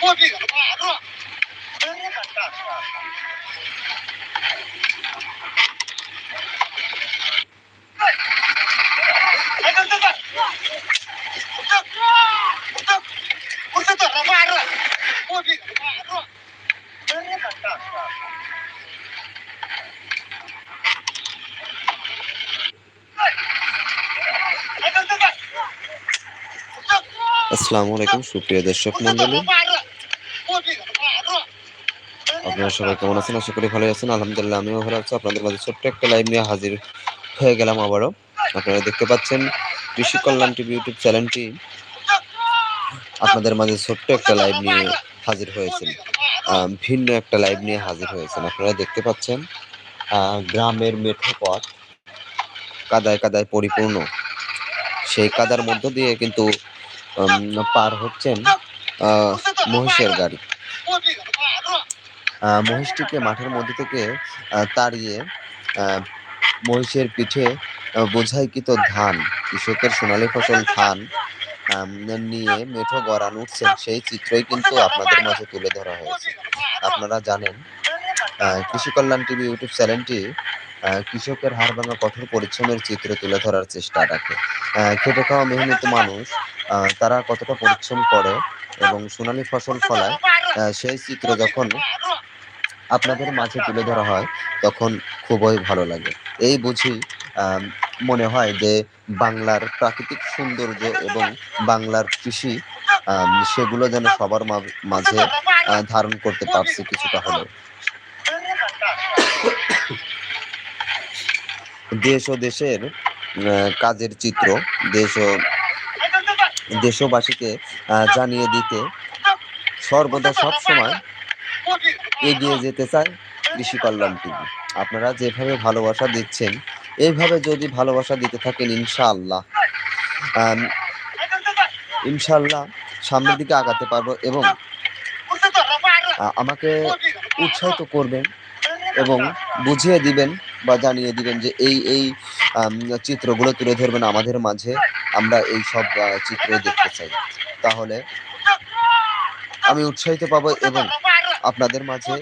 我比个妈热，我比个妈热。আসসালামু আলাইকুম সুপ্রিয় দর্শক মন্ডলী আপনারা সবাই কেমন আছেন? আশা করি ভালো আছেন। আলহামদুলিল্লাহ আমিও ভালো আছি। আপনাদের মাঝে ছোট্ট একটা লাইভ নিয়ে হাজির হয়ে গেলাম আবারও। আপনারা দেখতে পাচ্ছেন কৃষি কল্যাণ টিভি ইউটিউব চ্যানেলটি। আপনাদের মাঝে ছোট্ট একটা লাইভ নিয়ে হাজির হয়েছেন। আহ, ভিন্ন একটা লাইভ নিয়ে হাজির হয়েছেন। আপনারা দেখতে পাচ্ছেন গ্রামের মেঠো পথ কাদায় কাদায় পরিপূর্ণ। সেই কাদার মধ্য দিয়ে কিন্তু পার হচ্ছেন মহিষের গাড়ি। মহিষটিকে মাঠের মধ্যে থেকে তাড়িয়ে মহিষের পিঠে বোঝাইকৃত ধান, কৃষকের সোনালী ফসল ধান নিয়ে মেঠো গড়ান উঠছেন সেই চিত্রই কিন্তু আপনাদের মাঝে তুলে ধরা হয়েছে। আপনারা জানেন কৃষি কল্যাণ টিভি ইউটিউব চ্যানেলটি কৃষকের হাড় ভাঙা কঠোর পরিশ্রমের চিত্র তুলে ধরার চেষ্টা রাখে। খেটে খাওয়া মেহনত মানুষ তারা কতটা পরিশ্রম করে এবং সোনালী ফসল ফলায় সেই চিত্র যখন আপনাদের মাঝে তুলে ধরা হয়, তখন খুবই ভালো লাগে। এই বুঝি মনে হয় যে বাংলার প্রাকৃতিক সৌন্দর্য এবং বাংলার কৃষি সেগুলো যেন সবার মাঝে ধারণ করতে পারছে কিছুটা হলেও। দেশ ও দেশের কাজের চিত্র, দেশ ও দেশবাসীকে জানিয়ে দিতে সর্বদা সব সময় এগিয়ে যেতে চায় কৃষি কল্যাণ টিভি। আপনারা যেভাবে ভালোবাসা দিচ্ছেন এইভাবে যদি ভালোবাসা দিতে থাকেন, ইনশাআল্লাহ। ইনশাআল্লাহ সামনের দিকে আগাতে পারব এবং আমাকে উৎসাহিত করবেন এবং বুঝিয়ে দিবেন বা জানিয়ে দিবেন যে এই এই চিত্রগুলো তুলে ধরবেন আমাদের মাঝে। আমরা এই সব চিত্র দেখতে চাই। তাহলে আমি উৎসাহিত পাবো এবং আপনাদের মাঝে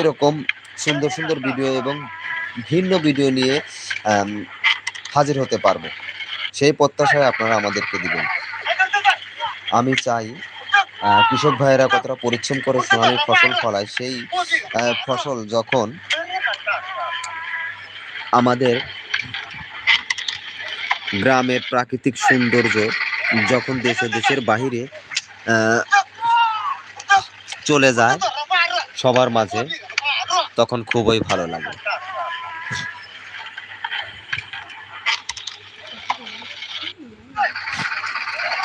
এরকম সুন্দর সুন্দর ভিডিও এবং ভিন্ন ভিডিও নিয়ে হাজির হতে পারব। সেই প্রত্যাশায় আপনারা আমাদেরকে দিবেন। আমি চাই কৃষক ভাইয়েরা কতটা পরিশ্রম করে সোনালী ফসল ফলায়, সেই ফসল যখন আমাদের গ্রামের প্রাকৃতিক সৌন্দর্য যখন দেশে, দেশের বাহিরে চলে যায় সবার মাঝে, তখন খুবই ভালো লাগে।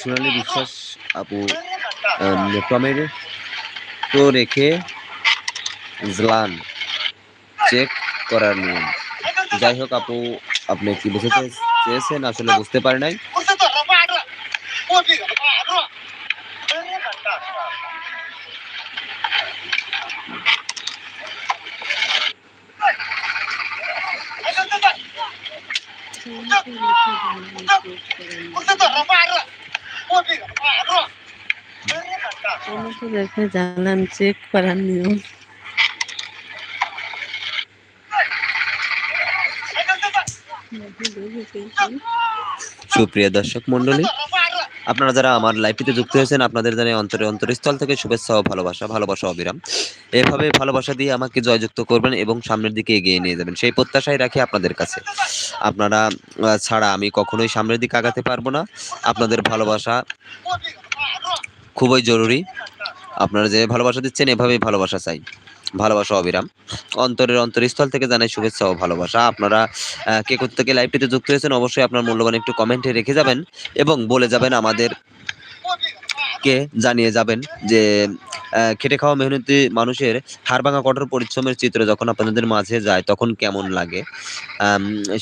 সোনালী বিশ্বাস আপু টমের তো রেখে জ্লান চেক করার নিয়ম। যাই হোক আপু, আপনি কি বুঝতে চেয়েছেন? আসলে বুঝতে পারে নাই। আমাকে দেখে চেক করার নিয়ম। সুপ্রিয় দর্শক মন্ডলী আপনারা যারা আমার লাইভটিতে যুক্ত হয়েছেন, আপনাদের জানাই অন্তরে অন্তরস্থল থেকে শুভেচ্ছা ও ভালোবাসা ভালোবাসা অবিরাম। এভাবে ভালোবাসা দিয়ে আমাকে জয়যুক্ত করবেন এবং সামনের দিকে এগিয়ে নিয়ে যাবেন। সেই প্রত্যাশাই রাখি আপনাদের কাছে। আপনারা ছাড়া আমি কখনোই সামনের দিকে আগাতে পারব না। আপনাদের ভালোবাসা খুবই জরুরি। আপনারা যে ভালোবাসা দিচ্ছেন, এভাবেই ভালোবাসা চাই। ভালোবাসা অবিরাম। অন্তরের অন্তরস্থল থেকে জানাই শুভেচ্ছা ও ভালোবাসা। আপনারা কে কোথা থেকে লাইভটিতে যুক্ত হয়েছেন, অবশ্যই আপনার মূল্যবান একটু কমেন্টে রেখে যাবেন এবং বলে যাবেন আমাদের কে জানিয়ে যাবেন যে খেটে খাওয়া মেহনতি মানুষের হাড় ভাঙা কঠোর পরিশ্রমের চিত্র যখন আপনাদের মাঝে যায়, তখন কেমন লাগে?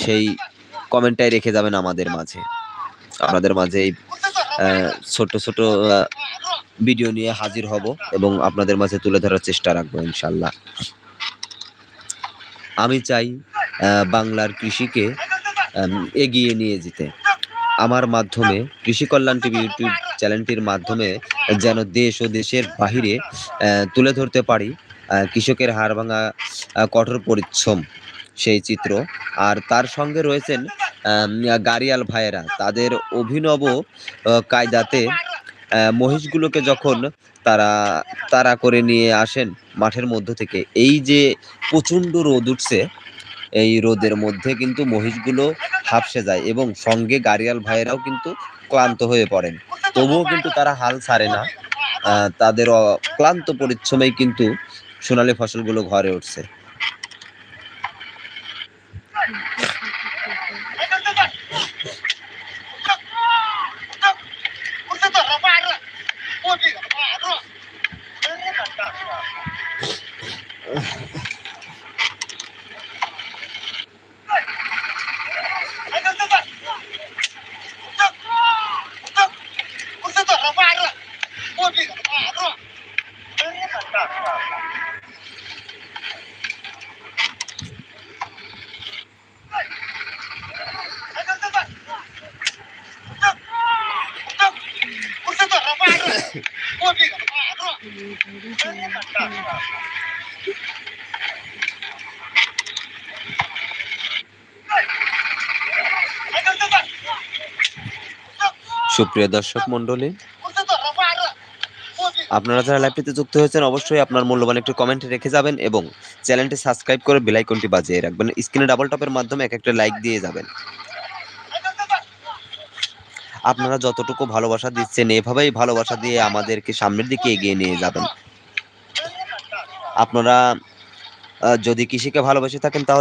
সেই কমেন্টটাই রেখে যাবেন আমাদের মাঝে। আপনাদের মাঝে এই ছোট ছোট ভিডিও নিয়ে হাজির হব এবং আপনাদের মাঝে তুলে ধরার চেষ্টা রাখব ইনশাল্লাহ আমি চাই বাংলার কৃষিকে এগিয়ে নিয়ে যেতে। আমার মাধ্যমে কৃষি কল্যাণ টিভি ইউটিউব চ্যানেলটির মাধ্যমে যেন দেশ ও দেশের বাহিরে তুলে ধরতে পারি কৃষকের হাড় ভাঙা কঠোর পরিশ্রম, সেই চিত্র। আর তার সঙ্গে রয়েছেন গাড়িয়াল ভাইয়েরা। তাদের অভিনব কায়দাতে মহিষগুলোকে যখন তারা তারা করে নিয়ে আসেন মাঠের মধ্য থেকে, এই যে প্রচণ্ড রোদ উঠছে, এই রোদের মধ্যে কিন্তু মহিষগুলো হাফসে যায় এবং সঙ্গে গাড়িয়াল ভাইয়েরাও কিন্তু ক্লান্ত হয়ে পড়েন। তবুও কিন্তু তারা হাল ছাড়ে না। তাদের ক্লান্ত পরিশ্রমেই কিন্তু সোনালী ফসলগুলো ঘরে উঠছে। সুপ্রিয় দর্শক মণ্ডলী, আপনারা যারা লাইভটিতে যুক্ত হয়েছেন, অবশ্যই আপনার মূল্যবান একটু কমেন্ট রেখে যাবেন এবং চ্যানেলটি সাবস্ক্রাইব করে বেল আইকনটি বাজিয়ে রাখবেন। স্ক্রিনে ডাবল টপের মাধ্যমে এক একটা লাইক দিয়ে যাবেন। আপনারা যতটুকু ভালোবাসা দিচ্ছেন, এভাবেই ভালোবাসা দিয়ে আমাদেরকে সামনের দিকে এগিয়ে নিয়ে যাবেন। আপনারা যদি কৃষিকে ভালোবেসে থাকেন, তাহলে